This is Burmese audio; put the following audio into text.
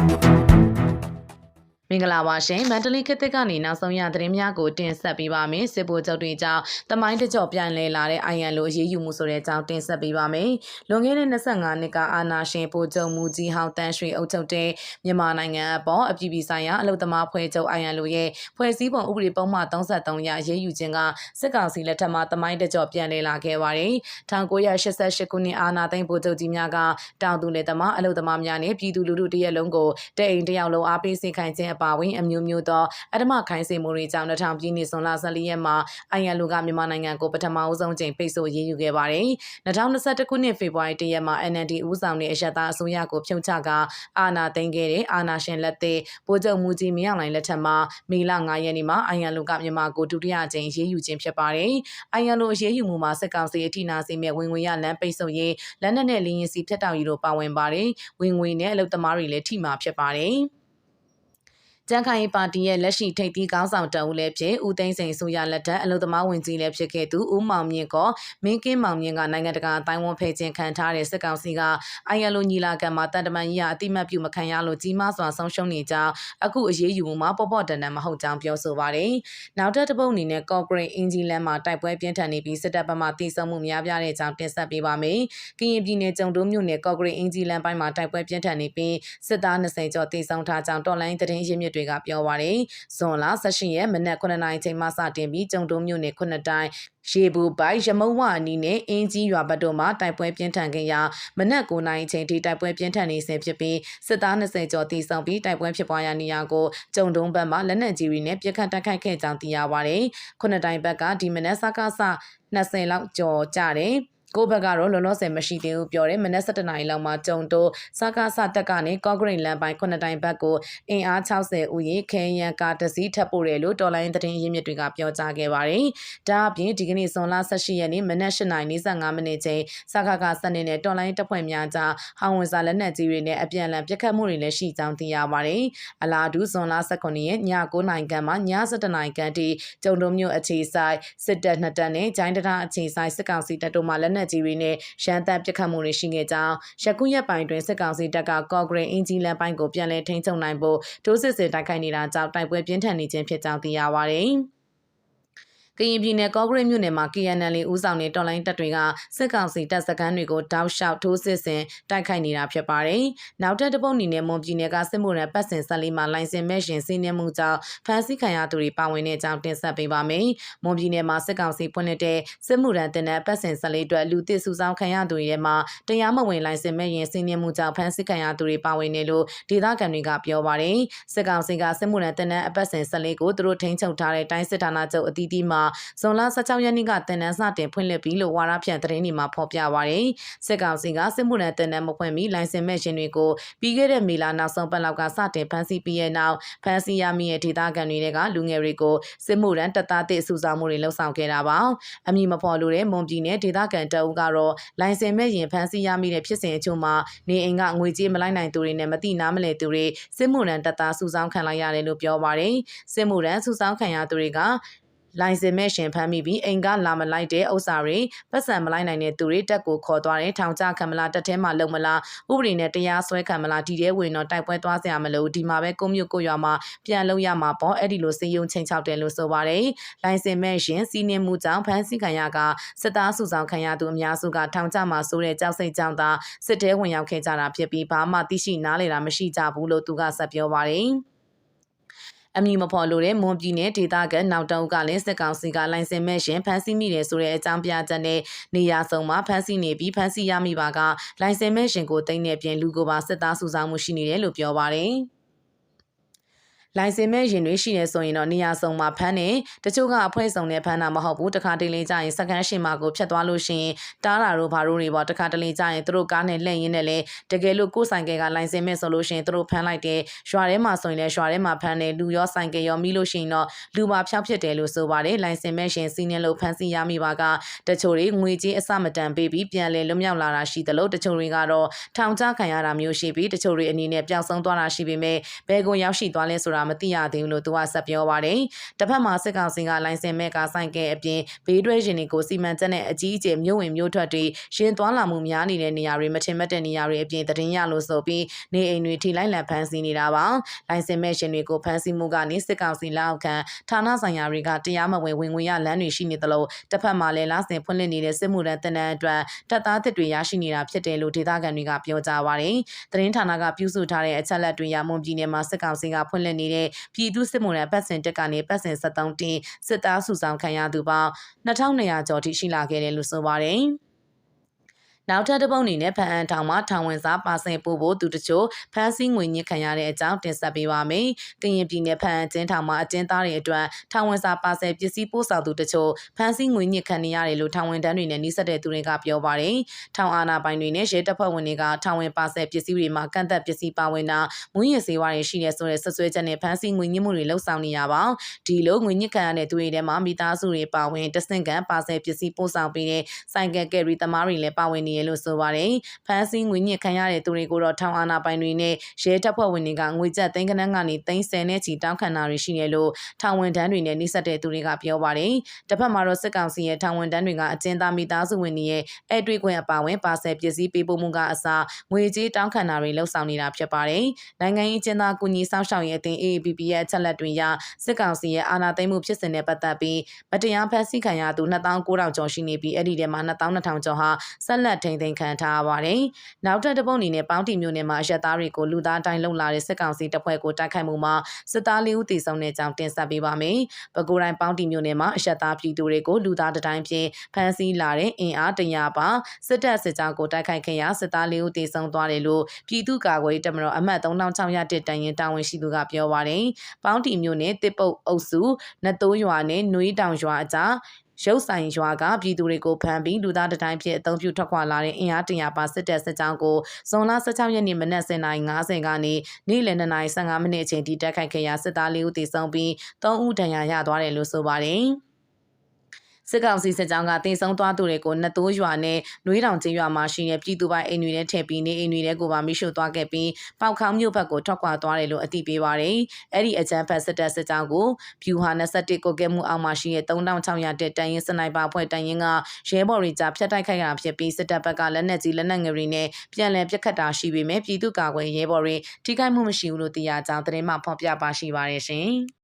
Thank you. မင်္ဂလာပါရှင်မန္တလေးခေတ်သစ်ကနေနောက်ဆုံးရသတင်းများကိုတင်ဆက်ပေးပါမယ်စစ်ဗိုလ်ချုပ်တွေကြောင့်တမိုင်းတကြော့ပြန်လဲလာတဲ့အိုင်ယန်လိုအရေးယူမှုဆိုတဲ့အကြောင်းတင်ဆက်ပေးပါမယ်လွန်ခဲ့တဲ့25နှစ်ကအာနာရှင်ဗိုလ်ချုပ်မူကြီးဟောင်းတန်းရွှေအုပ်ချုပ်တဲ့မြန်မာနိုင်ငံအပေါ်အပြည်ပြည်ဆိုင်ရာအလုံသမားဖွဲ့ချုပ်အိုင်ယန်လိုရဲ့ဖွဲ့စည်းပုံဥပဒေပုံမှန်33ရအရေးယူခြင်းကစစ်ကောင်စီလက်ထက်မှာတမိုင်းတကြော့ပြန်လဲလာခဲ့ပါတယ်1988ခုနှစ်အာနာသိန်းဗိုလ်ချုပ်ကြီးများကတောင်သူနယ်သမားအလုံသမားများနဲ့ပြည်သူလူထုတရက်လုံးကိုတအိမ်တယောက်လုံးအားပေးစေခိုင်းခြင်းအပါအဝင်အမျိုးမျိုးသောအဓမ္မခိုင်းစေမှုတွေကြောင့်2000ပြည်နှစ်ဇွန်လ14ရက်မှာအိုင်ယန်လူကမြန်မာနိုင်ငံကိုပထမအဆုံးချိန်ပိတ်ဆို့ရေးယူခဲ့ပါတယ်။2021ခုနှစ်ဖေဖော်ဝါရီ1ရက်မှာ NND ဦးဆောင်တဲ့အရှက်သားအစိုးရကိုဖြုတ်ချကအာဏာသိမ်းခဲ့တဲ့အာဏာရှင်လက်သက်ဗိုလ်ချုပ်မူကြီးမင်းအောင်လှိုင်လက်ထက်မှာမေလ9ရက်နေ့မှာအိုင်ယန်လူကမြန်မာကိုဒုတိယကြိမ်ရေးယူခြင်းဖြစ်ပါတယ်။အိုင်ယန်လူအရေးယူမှုမှာစစ်ကောင်စီအထိနာစီမဲ့ဝင်ငွေရလမ်းပိတ်ဆို့ရေးလက်နက်နဲ့လင်းရင်စီဖြတ်တောက်ရေးတို့ပါဝင်ပါတယ်။ဝင်ငွေနဲ့အလုပ်သမားတွေလည်းထိမှာဖြစ်ပါတယ်။ ကြံ့ခိုင်ရေးပါတီရဲ့လက်ရှိထိပ်သီးခေါင်းဆောင်တအုပ်လည်းဖြစ်ဦးသိန်းစိန်ဆိုရလက်ထက်အလုံသမားဝင်ကြီးလည်းဖြစ်ခဲ့သူဦးမောင်မြင့်ကမင်းကင်းမောင်မြင့်ကနိုင်ငံတကာအတိုင်းဝန်ဖယ်ခြင်းခံထားတဲ့စစ်ကောင်စီကအိုင်ယလိုညီလာခံမှာတန်တမန်ကြီးအတိမတ်ပြုမခံရလို့ကြီးမားစွာဆုံးရှုံးနေကြောင်းအခုအရေးယူမှုမှာပေါ့ပေါ့တန်တန်မဟုတ်ကြောင်းပြောဆိုပါတယ်။နောက်ထပ်တစ်ပုတ်အနေနဲ့ကော့ဂရိတ်အင်ဂျီလန်မှာတိုက်ပွဲပြင်းထန်နေပြီးစစ်တပ်ဘက်မှတိစုံမှုများပြားတဲ့ကြောင်းတင်ဆက်ပေးပါမယ်။ကရင်ပြည်နယ်ကျုံတိုးမြို့နယ်ကော့ဂရိတ်အင်ဂျီလန်ပိုင်းမှာတိုက်ပွဲပြင်းထန်နေပြီးစစ်သား20ကျော်တိစုံထားကြောင်းတော်လိုင်းသတင်းရင်းမြစ်တွေကပြောပါတယ်။ဇွန်လ16ရက်မနက်9နာရီချိန်မှစတင်ပြီးကျုံတုံးမြို့နယ်9တိုင်းရေဘူးပိုင်ရမုံဝအနီးနဲ့အင်းကြီးရွာဘက်တို့မှာတိုက်ပွဲပြင်းထန်ခဲ့ရာမနက်9နာရီချိန်ထိတိုက်ပွဲပြင်းထန်နေဆဲဖြစ်ပြီးစစ်သား20ကျော်တိစောင်ပြီးတိုက်ပွဲဖြစ်ပွားရာနေရာကိုကျုံတုံးဘက်မှလက်နက်ကြီးတွေနဲ့ပြစ်ခတ်တိုက်ခိုက်ခဲ့ကြောင်းသိရပါတယ်။ခုနှစ်တိုင်းဘက်ကဒီမနက်စကားစ20လောက်ကျော်ကြတယ်။ ကိုဘက်ကတော့လောလောဆယ်မရှိသေးဘူးပြောတယ်မနက်7:00နာရီလောက်မှာကြုံတိုးစကားစတက်ကနေကော့ဂရိတ်လမ်းပိုင်း9တိုင်ဘက်ကိုအင်အား60ဦးရေခဲရန်ကားတစည်းထပ်ပို့တယ်လို့တော်လိုင်းသတင်းရင်းမြစ်တွေကပြောကြားခဲ့ပါတယ်။ဒါအပြင်ဒီကနေ့ဇွန်လ18ရက်နေ့မနက်8:45မိနစ်ချိန်စကားကစနေနဲ့တော်လိုင်းတပ်ဖွဲ့များကြားဟောင်ဝင်စာလက်နက်ကြီးတွေနဲ့အပြန်အလှန်ပစ်ခတ်မှုတွေလည်းရှိကြောင်းသိရပါတယ်။အလားတူဇွန်လ18ရက်ည9:00နာရီခန့်မှာည7:00နာရီခန့်ထိကျုံတုံမြို့အခြေဆိုင်စစ်တပ်နှစ်တပ်နဲ့ဂျိုင်းတရာအခြေဆိုင်စစ်ကောင်စီတပ်တို့မှလက်နက်ကြီးတွေနဲ့ရန်တပ်ပစ်ခတ်မှုတွေရှိခဲ့ကြောင်းရကုရက်ပိုင်းတွင်စစ်ကောင်စီတပ်ကကော့ဂရိတ်အင်ဂျီလန်ပိုင်းကိုပြန်လည်ထိန်းချုပ်နိုင်ဖို့တိုးစစ်စစ်တိုက်ခိုက်နေတာကြောင့်တိုက်ပွဲပြင်းထန်နေခြင်းဖြစ်ကြောင်းသိရပါသည်။ ကရင်ပြည်နယ်ကော့ဂရိတ်မြို့နယ်မှာ KNL ဦးဆောင်တဲ့တော်လိုင်းတပ်တွေကစစ်ကောင်စီတပ်စခန်းတွေကိုတောက်လျှောက်ထိုးစစ်ဆင်တိုက်ခိုက်နေတာဖြစ်ပါတယ်။နောက်ထပ်တစ်ပုတ်အနေနဲ့မွန်ပြည်နယ်ကစစ်မှုရန်ပတ်စင်ဆက်လေးမှာလိုင်စင်မဲ့ရှင်စီးနှင်းမှုကြောင့်ဖမ်းဆီးခံရသူတွေပါဝင်တဲ့အကြောင်းတင်ဆက်ပေးပါမယ်။မွန်ပြည်နယ်မှာစစ်ကောင်စီဖွင့်လှစ်တဲ့စစ်မှုရန်တင်တဲ့ပတ်စင်ဆက်လေးအတွက်လူသစ်စုဆောင်ခံရသူတွေထဲမှာတရားမဝင်လိုင်စင်မဲ့ရင်စီးနှင်းမှုကြောင့်ဖမ်းဆီးခံရသူတွေပါဝင်နေလို့ဒေသခံတွေကပြောပါတယ်။စစ်ကောင်စီကစစ်မှုရန်တင်တဲ့အပတ်စဉ်ဆက်လေးကိုသူတို့ထိန်းချုပ်ထားတဲ့တိုင်းစစ်ဌာနချုပ်အသီးသီးမှာဇွန်လ16ရက်နေ့ကတင်နန်းစတင်ဖွင့်လှစ်ပြီးလို့ဝါရဖြန့်သတင်းတွေမှာဖော်ပြပါရယ်စစ်ကောင်စီကစစ်မှုထမ်းတင်နန်းမဖွင့်ပြီးလိုင်စင်မဲ့ရှင်တွေကိုပြီးခဲ့တဲ့မေလနောက်ဆုံးပတ်လောက်ကစတင်ဖမ်းဆီးပြီးတဲ့နောက်ဖမ်းဆီးရမိတဲ့ဒေသခံတွေကလူငယ်တွေကိုစစ်မှုထမ်းတပ်သားတစ်စုဆောင်မှုတွေလှုပ်ဆောင်ခဲ့တာပါအမည်မဖော်လို့တဲ့မွန်ပြည်နယ်ဒေသခံတအုပ်ကတော့လိုင်စင်မဲ့ရင်ဖမ်းဆီးရမိတဲ့ဖြစ်စဉ်အချို့မှာနေအိမ်ကငွေကြေးမလိုက်နိုင်သူတွေနဲ့မတိနားမလဲသူတွေစစ်မှုထမ်းတပ်သားစုဆောင်ခံလိုက်ရတယ်လို့ပြောပါတယ်စစ်မှုထမ်းစုဆောင်ခံရသူတွေက လိုင်စင်မဲ့ရှင်ဖမ်းမိပြီးအိမ်ကလာမလိုက်တဲ့ဥစ္စာတွေပတ်စံမလိုက်နိုင်တဲ့သူတွေတက်ကိုခေါ်သွားတယ်ထောင်ချခံမလားတက်ထဲမှာလုံမလားဥပဒေနဲ့တရားစွဲခံမလားဒီတဲ့ဝင်တော့တိုက်ပွဲသွားစရာမလိုဒီမှာပဲကိုမျိုးကိုရွာမှာပြန်လုံရမှာပေါ့အဲ့ဒီလိုစေယုံချိန်ချောက်တယ်လို့ဆိုပါတယ်လိုင်စင်မဲ့ရှင်စီးနှင်းမှုကြောင့်ဖမ်းဆီးခံရကစစ်သားစုဆောင်ခံရသူအများစုကထောင်ချမှာဆိုတဲ့ကြောက်စိတ်ကြောင့်သာစစ်တဲဝင်ရောက်ခဲ့ကြတာဖြစ်ပြီးဘာမှသိရှိနားလည်တာမရှိကြဘူးလို့သူကဆက်ပြောပါတယ် အမည်မဖော်လို့တဲ့မွန်ပြည်နယ်ဒေသကနောက်တုံးကလည်းစစ်ကောင်စီကလိုင်စင်မဲ့ရှင်ဖမ်းဆီးမိတယ်ဆိုတဲ့အကြောင်းပြချက်နဲ့နေရာစုံမှာဖမ်းဆီးနေပြီးဖမ်းဆီးရမိပါကလိုင်စင်မဲ့ရှင်ကိုတိတ်နေပြင်လူကိုပါစစ်သားစုဆောင်မှုရှိနေတယ်လို့ပြောပါတယ်။ လိုင်စင်မဲ့ရင်တွေရှိနေဆိုရင်တော့နေရာစုံမှာဖမ်းနေတချို့ကအဖွဲ့စုံနဲ့ဖမ်းတာမဟုတ်ဘူးတခါတလေကြာရင်စကန်ရှင်မာကိုဖြတ်သွားလို့ရှိရင်တားတာတို့ဘာတို့တွေပေါ့တခါတလေကြာရင်သူတို့ကားနဲ့လှည့်ရင်းနဲ့လေတကယ်လို့ကိုယ်ဆိုင်ကကလိုင်စင်မဲ့ဆိုလို့ရှိရင်သူတို့ဖမ်းလိုက်တယ်ရွာထဲမှာဆိုရင်လည်းရွာထဲမှာဖမ်းတယ်လူရောဆိုင်ကရောမိလို့ရှိရင်တော့လူပါဖြောက်ဖြစ်တယ်လို့ဆိုပါတယ်လိုင်စင်မဲ့ရှင်စီးနေလို့ဖမ်းဆီးရမိပါကတချို့တွေငွေကြေးအစမတန်ပေးပြီးပြန်လဲလွတ်မြောက်လာတာရှိတယ်လို့တချို့တွေကတော့ထောင်ချခံရတာမျိုးရှိပြီးတချို့တွေအနေနဲ့ပျောက်ဆုံးသွားတာရှိပေမဲ့ဘယ်ကိုရောက်ရှိသွားလဲဆိုတာတာမသိရသေးဘူးလို့သူကဆက်ပြောပါတယ်။တစ်ဖက်မှာစစ်ကောင်စီကလိုင်စင်မဲ့ကားဆိုင်ကဲအပြင်ဘေးတွဲရှင်တွေကိုစီမံချက်နဲ့အကြီးအကျယ်မြို့ဝင်မြို့ထွက်တွေရှင်သွားလာမှုများနေတဲ့နေရာတွေမထင်မှတ်တဲ့နေရာတွေအပြင်တည်င်းရလို့ဆိုပြီးနေအိမ်တွေထိလိုက်လံဖမ်းဆီးနေတာပါ။လိုင်စင်မဲ့ရှင်တွေကိုဖမ်းဆီးမှုကနေစစ်ကောင်စီလက်အောက်ခံဌာနဆိုင်ရာတွေကတရားမဝင်ဝင်ငွေရလမ်းတွေရှိနေသလိုတစ်ဖက်မှာလည်းလဆင်ဖွင့်လှစ်နေတဲ့စစ်မှုထမ်းတင်တဲ့အတွက်တပ်သားတစ်တွေရရှိနေတာဖြစ်တယ်လို့ဒေသခံတွေကပြောကြပါတယ်။သတင်းဌာနကပြုစုထားတဲ့အချက်လက်တွေရမွန်ပြည်နယ်မှာစစ်ကောင်စီကဖွင့်လှစ်နေတဲ့ပြည်သူစစ်မှုထမ်းပတ်စင်တက်ကနေပတ်စင်73တင်စစ်သားစုဆောင်ခံရသူပေါင်း2200ကျော်ထိရှိလာခဲ့တယ်လို့ဆိုပါတယ်။ နောက်ထပ်တစ်ပုတ်အနေနဲ့ဖန်အန်ထောင်မှာထောင်ဝင်စားပါစင်ပို့ဖို့သူတချို့ဖမ်းဆီးငွေညှစ်ခံရတဲ့အကြောင်းတင်ဆက်ပေးပါမယ်။ကရင်ပြည်နယ်ဖန်အန်ကျင်းထောင်မှာအကျဉ်းသားတွေအတွက်ထောင်ဝင်စားပါစင်ပစ္စည်းပို့ဆောင်သူတချို့ဖမ်းဆီးငွေညှစ်ခံနေရတယ်လို့ထောင်ဝင်တန်းတွေနဲ့နှိစက်တဲ့သူတွေကပြောပါတယ်။ထောင်အာဏာပိုင်တွေနဲ့ရဲတပ်ဖွဲ့ဝင်တွေကထောင်ဝင်ပါစင်ပစ္စည်းတွေမှာကန့်သက်ပစ္စည်းပါဝင်တာမွေးရစေဝါတွေရှိနေဆိုတဲ့ဆွဆွဲချက်နဲ့ဖမ်းဆီးငွေညှစ်မှုတွေလှုပ်ဆောင်နေရပါ။ဒီလိုငွေညှစ်ခံရတဲ့သူတွေထဲမှာမိသားစုတွေပါဝင်တဆင့်ကန်ပါစင်ပစ္စည်းပို့ဆောင်ပေးတဲ့ဆိုင်ကယ်ကယ်ရီသမားတွေလည်းပါဝင်နေရလို့ဆိုပါတယ်။ဖမ်းဆီးငွေညှစ်ခံရတဲ့သူတွေကိုတော့ထောင်အာဏာပိုင်တွေနဲ့ရဲတပ်ဖွဲ့ဝင်တွေကငွေကျပ်သိန်းကနန်းကနေသိန်း10နဲ့ချီတောင်းခံတာတွေရှိနေလို့ထောင်ဝန်ထမ်းတွေနဲ့နှိစက်တဲ့သူတွေကပြောပါတယ်။တစ်ဖက်မှာတော့စစ်ကောင်စီရဲ့ထောင်ဝန်ထမ်းတွေကအကျဉ်းသားမိသားစုဝင်တွေရဲ့အဲ့တွေ့ခွင့်အပါဝင်ပါဆယ်ပစ္စည်းပေးပို့မှုကအစားငွေကြေးတောင်းခံတာတွေလှုပ်ဆောင်နေတာဖြစ်ပါတယ်။နိုင်ငံရေးကျင်းသားကူညီဆောင်ရှောက်ရေးအသင်း AAPP ရဲ့အချက်လက်တွေအရစစ်ကောင်စီရဲ့အာဏာသိမ်းမှုဖြစ်စဉ်နဲ့ပတ်သက်ပြီးမတရားဖမ်းဆီးခံရသူ2900ကျော်ရှိနေပြီးအဲ့ဒီထဲမှာ2200ကျော်ဟာဆက်လက်ထိန်သိမ်းခံထားရပါတယ်။နောက်ထပ်တစ်ပုတ်အနေနဲ့ပေါင်းတီမျိုးနယ်မှာအရက်သားတွေကိုလူသားတိုင်းလုံလာတဲ့စစ်ကောင်စီတပ်ဖွဲ့ကိုတိုက်ခိုက်မှုမှာစစ်သားလေးဦးတေဆုံးတဲ့အကြောင်းတင်ဆက်ပေးပါမယ်။ပဲခူးတိုင်းပေါင်းတီမျိုးနယ်မှာအရက်သားပြည်သူတွေကိုလူသားတိုင်းဖြင့်ဖမ်းဆီးလာတဲ့အင်အားတရာပါစစ်တပ်စစ်ကြောင်းကိုတိုက်ခိုက်ခဲ့ရာစစ်သားလေးဦးတေဆုံးသွားတယ်လို့ပြည်သူ့ကာကွယ်တပ်မတော်အမှတ်3601တန်ရင်တာဝန်ရှိသူကပြောပါတယ်။ပေါင်းတီမျိုးနယ်တစ်ပုတ်အုပ်စုနတ်တိုးရွာနဲ့နွေးတောင်ရွာအကြား ရုပ်ဆိုင်ရွာကပြည်သူတွေကိုဖမ်းပြီးလူသားတတိုင်းဖြစ်အုံပြုထွက်ခွာလာတဲ့အင်အားတရာပါစစ်တပ်စစ်ကြောင်းကိုဇွန်လ16ရက်နေ့မနက်09:50ကနေနေ့လယ်2:15မိနစ်အချိန်ထိတက်ခိုက်ခဲ့ရာစစ်သားလေးဦးသေဆုံးပြီး3ဦးဒဏ်ရာရသွားတယ်လို့ဆိုပါတယ်။ စစ်ကောင်စီစစ်ကြောင်းကတင်ဆုံးသွားသူတွေကိုနှစ်တိုးရွာနဲ့နွေးတောင်ကျေးရွာမှာရှိတဲ့ပြည်သူပိုင်အိမ်တွေနဲ့ထည့်ပြီးနေအိမ်တွေနဲ့ကိုပါမိရှုသွားခဲ့ပြီးပေါက်ခေါင်းမြို့ဘက်ကိုထွက်ခွာသွားတယ်လို့အသိပေးပါတယ်။အဲ့ဒီအကြမ်းဖက်စစ်တပ်စစ်ကြောင်းကိုဖြူဟာ21ကိုကဲမှုအောက်မှာရှိတဲ့3600တက်တန်ရင်စနိုက်ပါဖွဲ့တန်ရင်ကရဲဘော်တွေကြားဖျက်တိုက်ခိုက်တာဖြစ်ပြီးစစ်တပ်ဘက်ကလက်နက်ကြီးလက်နက်ငယ်တွေနဲ့ပြန်လည်ပစ်ခတ်တာရှိပေမဲ့ပြည်သူ့ကာကွယ်ရဲဘော်တွေထိခိုက်မှုမရှိဘူးလို့သိရကြောင်းသတင်းမှဖော်ပြပါရှိပါတယ်ရှင်။